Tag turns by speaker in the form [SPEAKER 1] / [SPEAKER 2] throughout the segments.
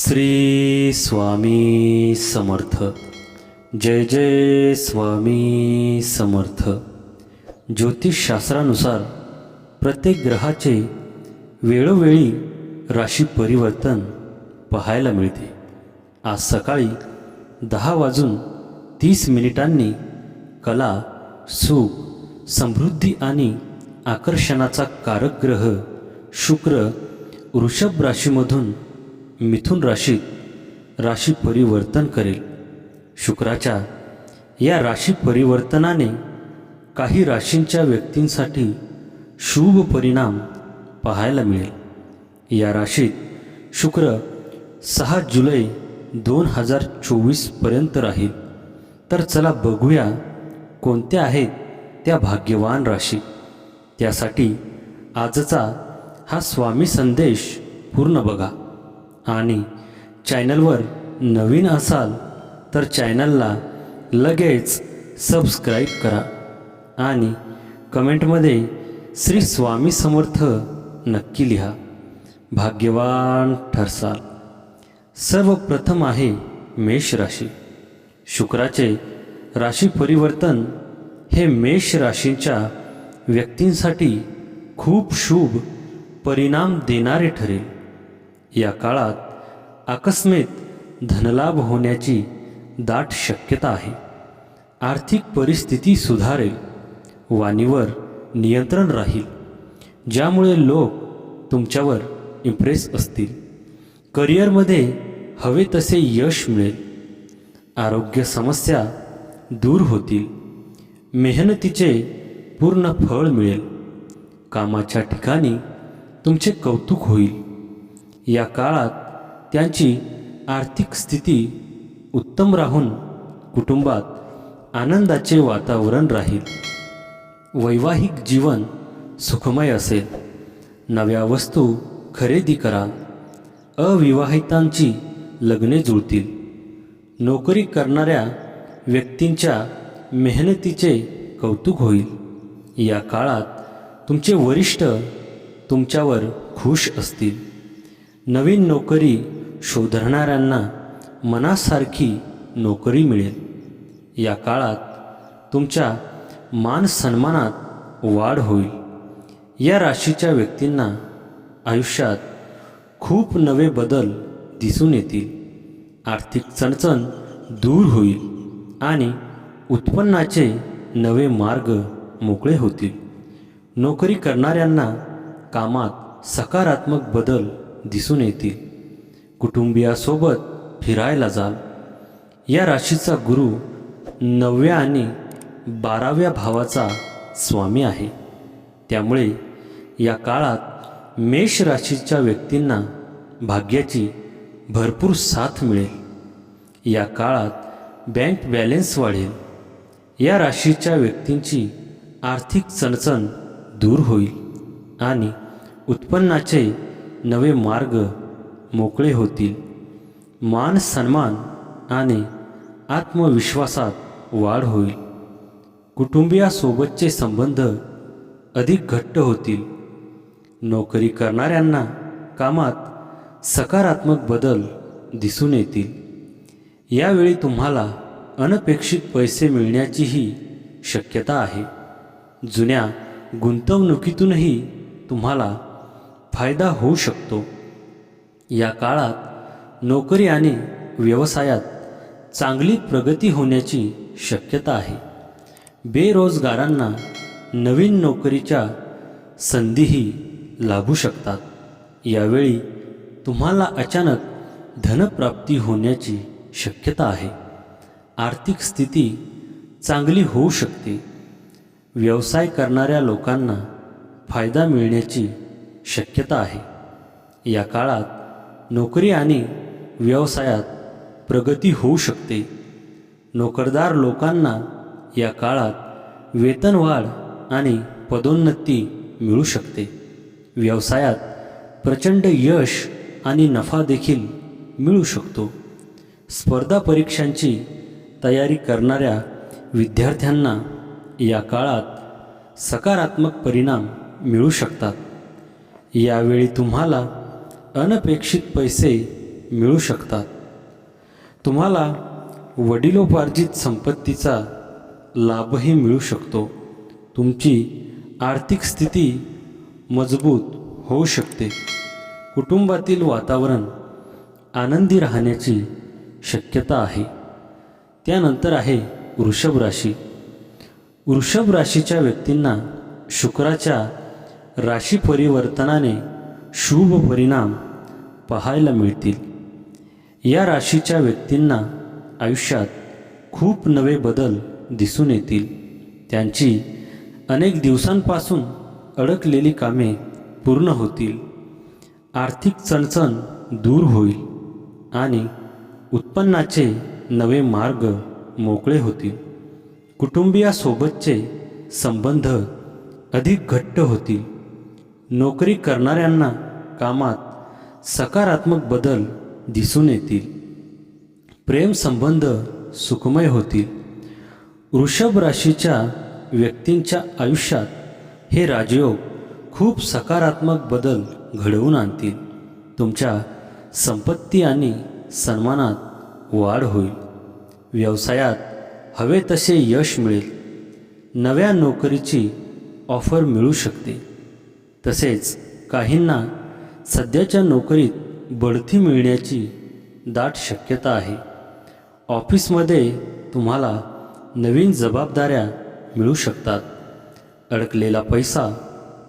[SPEAKER 1] श्री स्वामी समर्थ. जय जय स्वामी समर्थ. ज्योतिषशास्त्रानुसार प्रत्येक ग्रहाचे वेळोवेळी राशी परिवर्तन पाहायला मिळते. आज सकाळी दहा वाजून तीस मिनिटांनी कला सुख समृद्धी आणि आकर्षणाचा कारक ग्रह शुक्र वृषभ राशीमधून मिथुन राशीत राशी परिवर्तन करेल. शुक्राच्या या राशी परिवर्तनाने काही राशींच्या व्यक्तींसाठी शुभ परिणाम पाहायला मिळेल. या राशीत शुक्र सहा जुलै दोन हजार चोवीसपर्यंत राहील. तर चला बघूया कोणत्या आहेत त्या भाग्यवान राशी. त्यासाठी आजचा हा स्वामी संदेश पूर्ण बघा. आणि चॅनलवर नवीन असाल तर चॅनलला लगेच सबस्क्राईब करा आणि कमेंटमध्ये श्री स्वामी समर्थ नक्की लिहा. भाग्यवान ठरसाल. सर्वप्रथम आहे मेष राशी. शुक्राचे राशी परिवर्तन हे मेष राशीच्या व्यक्तींसाठी खूप शुभ परिणाम देणारे ठरेल. या काळात आकस्मित धनलाभ होण्याची दाट शक्यता आहे. आर्थिक परिस्थिती सुधारेल. वाणीवर नियंत्रण राहील. ज्यामुळे लोक तुमच्यावर इम्प्रेस असतील. करिअरमध्ये हवे तसे यश मिळेल. आरोग्य समस्या दूर होतील. मेहनतीचे पूर्ण फळ मिळेल. कामाच्या ठिकाणी तुमचे कौतुक होईल. या काळात त्यांची आर्थिक स्थिती उत्तम राहून कुटुंबात आनंदाचे वातावरण राहील. वैवाहिक जीवन सुखमय असेल. नव्या वस्तू खरेदी कराल अविवाहितांची लग्ने जुळतील. नोकरी करणाऱ्या व्यक्तींच्या मेहनतीचे कौतुक होईल. या काळात तुमचे वरिष्ठ तुमच्यावर खुश असतील. नवीन नोकरी शोधणाऱ्यांना मनासारखी नोकरी मिळेल. या काळात तुमच्या मान सन्मानात वाढ होईल. या राशीच्या व्यक्तींना आयुष्यात खूप नवे बदल दिसून येतील. आर्थिक चणचण दूर होईल आणि उत्पन्नाचे नवे मार्ग मोकळे होतील. नोकरी करणाऱ्यांना कामात सकारात्मक बदल दिसून येतील. कुटुंबियासोबत फिरायला जाल. या राशीचा गुरु नवव्या आणि बाराव्या भावाचा स्वामी आहे. त्यामुळे या काळात मेष राशीच्या व्यक्तींना भाग्याची भरपूर साथ मिळेल. या काळात बँक बॅलेन्स वाढेल. या राशीच्या व्यक्तींची आर्थिक चणचण दूर होईल आणि उत्पन्नाचे नवे मार्ग मोकळे होतील. मान सन्मान आणि आत्मविश्वासात वाढ होईल. कुटुंबियासोबतचे संबंध अधिक घट्ट होतील. नोकरी करणाऱ्यांना कामात सकारात्मक बदल दिसून येतील. यावेळी तुम्हाला अनपेक्षित पैसे मिळण्याचीही शक्यता आहे. जुन्या गुंतवणुकीतूनही तुम्हाला फायदा होऊ शकतो. या काळात नोकरी आणि व्यवसायात चांगली प्रगती होण्याची शक्यता आहे. बेरोजगारांना नवीन नोकरीच्या संधीही लाभू शकतात. यावेळी तुम्हाला अचानक धनप्राप्ती होण्याची शक्यता आहे. आर्थिक स्थिती चांगली होऊ शकते. व्यवसाय करणाऱ्या लोकांना फायदा मिळण्याची शक्यता आहे. या काळात नोकरी आणि व्यवसायात प्रगती होऊ शकते. नोकरदार लोकांना या काळात वेतनवाढ आणि पदोन्नती मिळू शकते. व्यवसायात प्रचंड यश आणि नफा देखील मिळू शकतो. स्पर्धा परीक्षांची तयारी करणाऱ्या विद्यार्थ्यांना या काळात सकारात्मक परिणाम मिळू शकतात. यावेळी तुम्हाला अनपेक्षित पैसे मिळू शकतात. तुम्हाला वडिलोपार्जित संपत्तीचा लाभही मिळू शकतो. तुमची आर्थिक स्थिती मजबूत होऊ शकते. कुटुंबातील वातावरण आनंदी राहण्याची शक्यता आहे. त्यानंतर आहे वृषभ राशी. वृषभ राशीच्या व्यक्तींना शुक्राच्या राशी परिवर्तनाने शुभ परिणाम पाहायला मिळतील. या राशीच्या व्यक्तींना आयुष्यात खूप नवे बदल दिसून येतील. त्यांची अनेक दिवसांपासून अडकलेली कामे पूर्ण होतील. आर्थिक चणचण दूर होईल आणि उत्पन्नाचे नवे मार्ग मोकळे होतील. कुटुंबियासोबतचे संबंध अधिक घट्ट होतील. नोकरी करणाऱ्यांना कामात सकारात्मक बदल दिसून येतील. प्रेम संबंध सुखमय होतील. वृषभ राशीच्या व्यक्तींच्या आयुष्यात हे राजयोग खूप सकारात्मक बदल घडवून आणतील. तुमच्या संपत्ती आणि सन्मानात वाढ होईल. व्यवसायात हवे तसे यश मिळेल. नव्या नोकरीची ऑफर मिळू शकते. तसेच काहींना सध्याच्या नोकरीत बढती मिळण्याची दाट शक्यता आहे. ऑफिसमध्ये तुम्हाला नवीन जबाबदाऱ्या मिळू शकतात. अडकलेला पैसा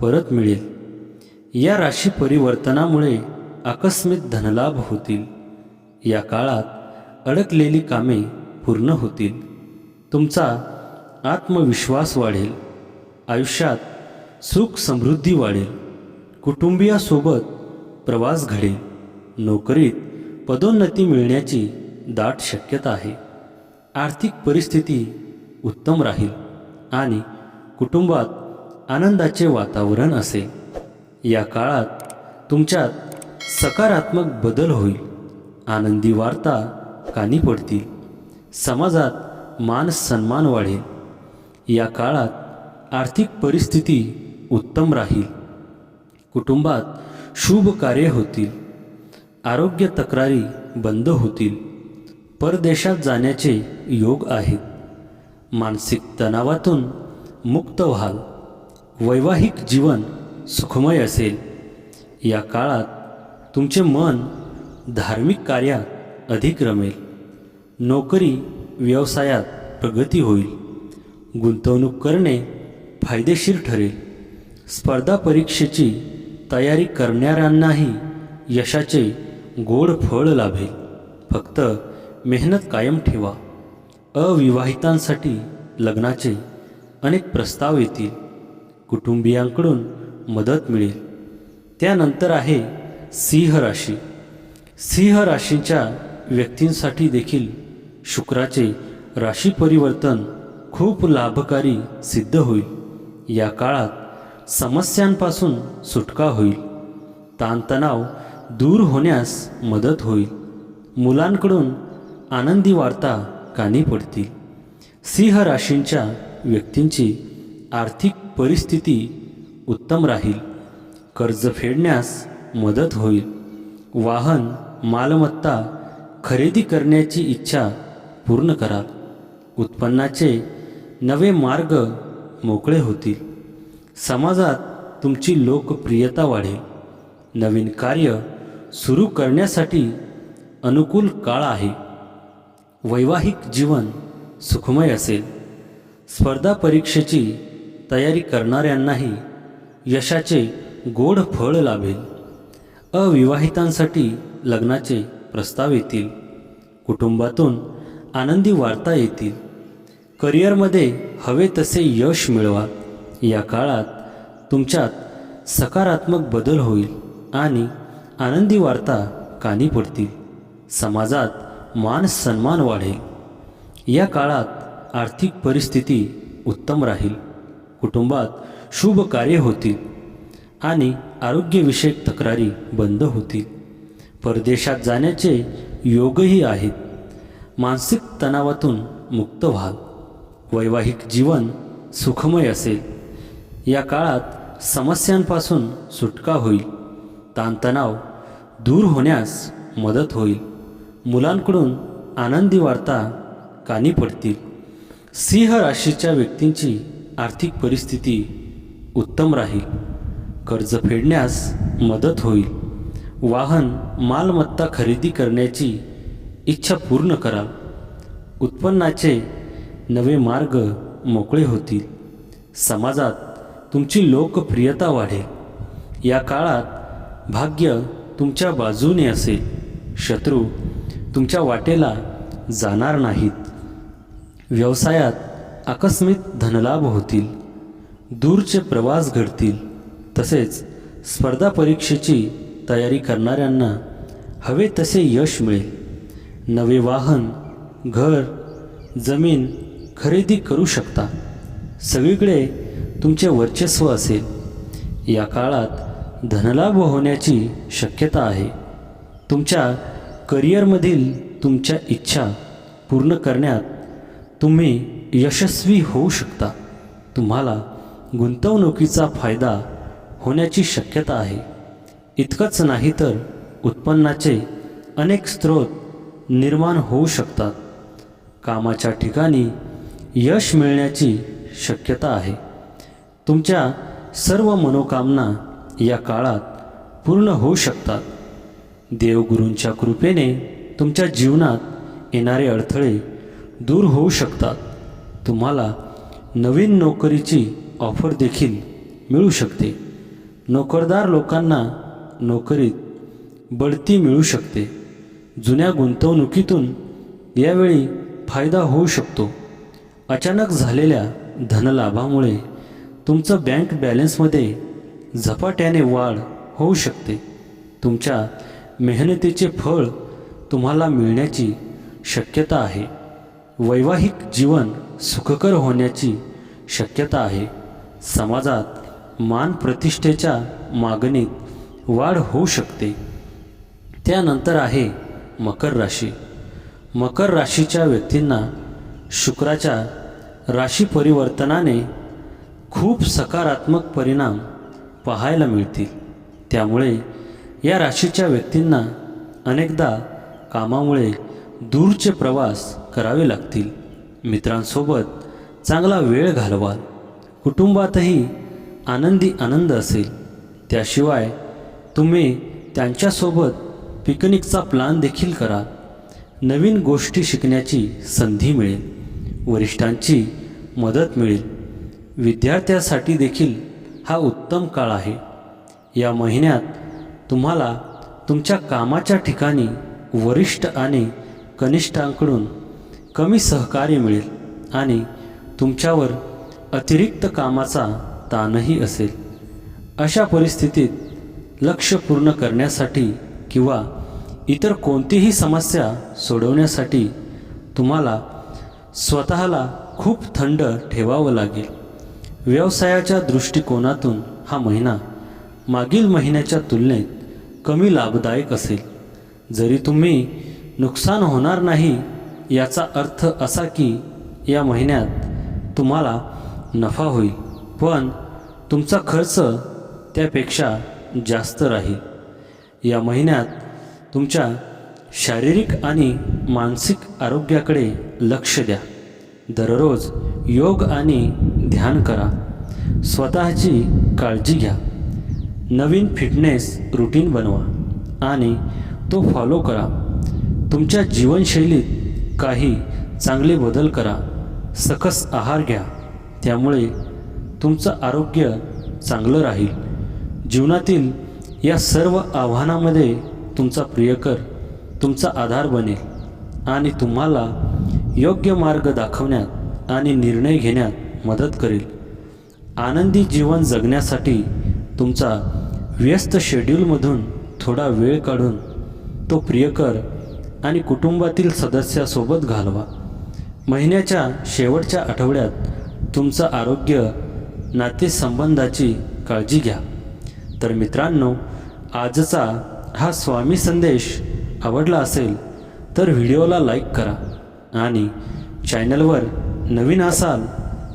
[SPEAKER 1] परत मिळेल. या राशी परिवर्तनामुळे आकस्मिक धनलाभ होतील. या काळात अडकलेली कामे पूर्ण होतील. तुमचा आत्मविश्वास वाढेल. आयुष्यात सुख समृद्धी वाढेल. कुटुंबियासोबत प्रवास घडेल नोकरीत पदोन्नती मिळण्याची दाट शक्यता आहे. आर्थिक परिस्थिती उत्तम राहील आणि कुटुंबात आनंदाचे वातावरण असेल या काळात तुमच्यात सकारात्मक बदल होईल. आनंदी वार्ता कानी पडतील. समाजात मान सन्मान वाढेल. या काळात आर्थिक परिस्थिती उत्तम राहील. कुटुंबात शुभ कार्य होतील. आरोग्य तक्रारी बंद होतील. परदेशात जाण्याचे योग आहेत मानसिक तणावातून मुक्त व्हाल. वैवाहिक जीवन सुखमय असेल. या काळात तुमचे मन धार्मिक कार्यात अधिक रमेल. नोकरी व्यवसायात प्रगती होईल. गुंतवणूक करणे फायदेशीर ठरेल. स्पर्धा परीक्षेची तयारी करणाऱ्यांनाही यशाचे गोड फळ लाभेल. फक्त मेहनत कायम ठेवा. अविवाहितांसाठी लग्नाचे अनेक प्रस्ताव येतील. कुटुंबियांकडून मदत मिळेल. त्यानंतर आहे सिंह राशी. सिंह राशीच्या व्यक्तींसाठी देखील शुक्राचे राशी परिवर्तन खूप लाभकारी सिद्ध होईल. या काळात समस्यांपासून सुटका होईल. ताणतणाव दूर होण्यास मदत होईल. मुलांकडून आनंदी वार्ता कानी पडतील. सिंह राशींच्या व्यक्तींची आर्थिक परिस्थिती उत्तम राहील. कर्ज फेडण्यास मदत होईल. वाहन मालमत्ता खरेदी करण्याची इच्छा पूर्ण करा उत्पन्नाचे नवे मार्ग मोकळे होतील. समाजात तुमची लोकप्रियता वाढेल. नवीन कार्य सुरू करण्यासाठी अनुकूल काळ आहे. वैवाहिक जीवन सुखमय असेल. स्पर्धा परीक्षेची तयारी करणाऱ्यांनाही यशाचे गोड फळ लाभेल. अविवाहितांसाठी लग्नाचे प्रस्ताव येतील. कुटुंबातून आनंदी वार्ता येतील. करिअरमध्ये हवे तसे यश मिळवा. या काळात तुमच्यात सकारात्मक बदल होईल आणि आनंदी वार्ता कानी पडतील. समाजात मान सन्मान वाढेल. या काळात आर्थिक परिस्थिती उत्तम राहील. कुटुंबात शुभ कार्य होतील आणि आरोग्यविषयक तक्रारी बंद होतील. परदेशात जाण्याचे योगही आहेत. मानसिक तणावातून मुक्त व्हाल. वैवाहिक जीवन सुखमय असेल. या काळात समस्यांपासून सुटका होईल. ताणतणाव दूर होण्यास मदत होईल. मुलांकडून आनंदी वार्ता कानी पडतील. सिंह राशीच्या व्यक्तींची आर्थिक परिस्थिती उत्तम राहील. कर्ज फेडण्यास मदत होईल. वाहन मालमत्ता खरेदी करण्याची इच्छा पूर्ण कराल. उत्पन्नाचे नवे मार्ग मोकळे होतील. समाजात तुमची लोकप्रियता वाढेल. या काळात भाग्य तुमच्या बाजूने असेल. शत्रू तुमच्या वाटेला जाणार नाहीत. व्यवसायात आकस्मिक धनलाभ होतील. दूरचे प्रवास घडतील. तसेच स्पर्धा परीक्षेची तयारी करणाऱ्यांना हवे तसे यश मिळेल. नवे वाहन घर जमीन खरेदी करू शकता. सगळीकडे तुमचे वर्चस्व असेल. या काळात धनलाभ होण्याची शक्यता आहे. तुमच्या करिअरमधील तुमच्या इच्छा पूर्ण करण्यात तुम्ही यशस्वी होऊ शकता. तुम्हाला गुंतवणुकीचा फायदा होण्याची शक्यता आहे. इतकंच नाही तर उत्पन्नाचे अनेक स्रोत निर्माण होऊ शकतात. कामाच्या ठिकाणी यश मिळण्याची शक्यता आहे. तुमच्या सर्व मनोकामना या काळात पूर्ण होऊ शकतात. देवगुरूंच्या कृपेने तुमच्या जीवनात येणारे अडथळे दूर होऊ शकतात. तुम्हाला नवीन नोकरीची ऑफर देखील मिळू शकते. नोकरदार लोकांना नोकरीत बढती मिळू शकते. जुन्या गुंतवणुकीतून यावेळी फायदा होऊ शकतो. अचानक झालेल्या धनलाभामुळे तुमचं बँक बॅलन्समध्ये झपाट्याने वाढ होऊ शकते. तुमच्या मेहनतीचे फळ तुम्हाला मिळण्याची शक्यता आहे. वैवाहिक जीवन सुखकर होण्याची शक्यता आहे. समाजात मान प्रतिष्ठेच्या मागणीत वाढ होऊ शकते. त्यानंतर आहे मकर राशी. मकर राशीच्या व्यक्तींना शुक्राच्या राशी परिवर्तनाने खूप सकारात्मक परिणाम पाहायला मिळतील. त्यामुळे या राशीच्या व्यक्तींना अनेकदा कामामुळे दूरचे प्रवास करावे लागतील. मित्रांसोबत चांगला वेळ घालवाल. कुटुंबातही आनंदी आनंद असेल. त्याशिवाय तुम्ही त्यांच्यासोबत पिकनिकचा प्लान देखील करा. नवीन गोष्टी शिकण्याची संधी मिळेल. वरिष्ठांची मदत मिळेल. विद्यार्थ्यासाठी देखील हा उत्तम काळ आहे. या महिन्यात तुम्हाला तुमच्या कामाच्या ठिकाणी वरिष्ठ आणि कनिष्ठांकडून कमी सहकार्य मिळेल आणि तुमच्यावर अतिरिक्त कामाचा ताणही असेल. अशा परिस्थितीत लक्ष पूर्ण करण्यासाठी किंवा इतर कोणतीही समस्या सोडवण्यासाठी तुम्हाला स्वतःला खूप थंड ठेवावं लागेल. व्यवसायाच्या दृष्टिकोनातून हा महिना मागील महिन्याच्या तुलनेत कमी लाभदायक असेल. जरी तुम्ही नुकसान होणार नाही याचा अर्थ असा की या महिन्यात तुम्हाला नफा होईल. पण तुमचा खर्च त्यापेक्षा जास्त राहील. या महिन्यात तुमच्या शारीरिक आणि मानसिक आरोग्याकडे लक्ष द्या. दररोज योग आणि ध्यान करा. स्वतःची काळजी घ्या. नवीन फिटनेस रुटीन बनवा आणि तो फॉलो करा. तुमच्या जीवनशैलीत काही चांगले बदल करा. सकस आहार घ्या. त्यामुळे तुमचं आरोग्य चांगलं राहील. जीवनातील या सर्व आव्हानामध्ये तुमचा प्रियकर तुमचा आधार बनेल आणि तुम्हाला योग्य मार्ग दाखवण्यात आणि निर्णय घेण्यात मदत करेल. आनंदी जीवन जगण्यासाठी तुमचा व्यस्त शेड्यूलमधून थोडा वेळ काढून तो प्रियकर आणि कुटुंबातील सदस्यासोबत घालवा. महिन्याच्या शेवटच्या आठवड्यात तुमचं आरोग्य नातेसंबंधाची काळजी घ्या. तर मित्रांनो आजचा हा स्वामी संदेश आवडला असेल तर व्हिडिओला लाईक करा आणि चॅनलवर नवीन असाल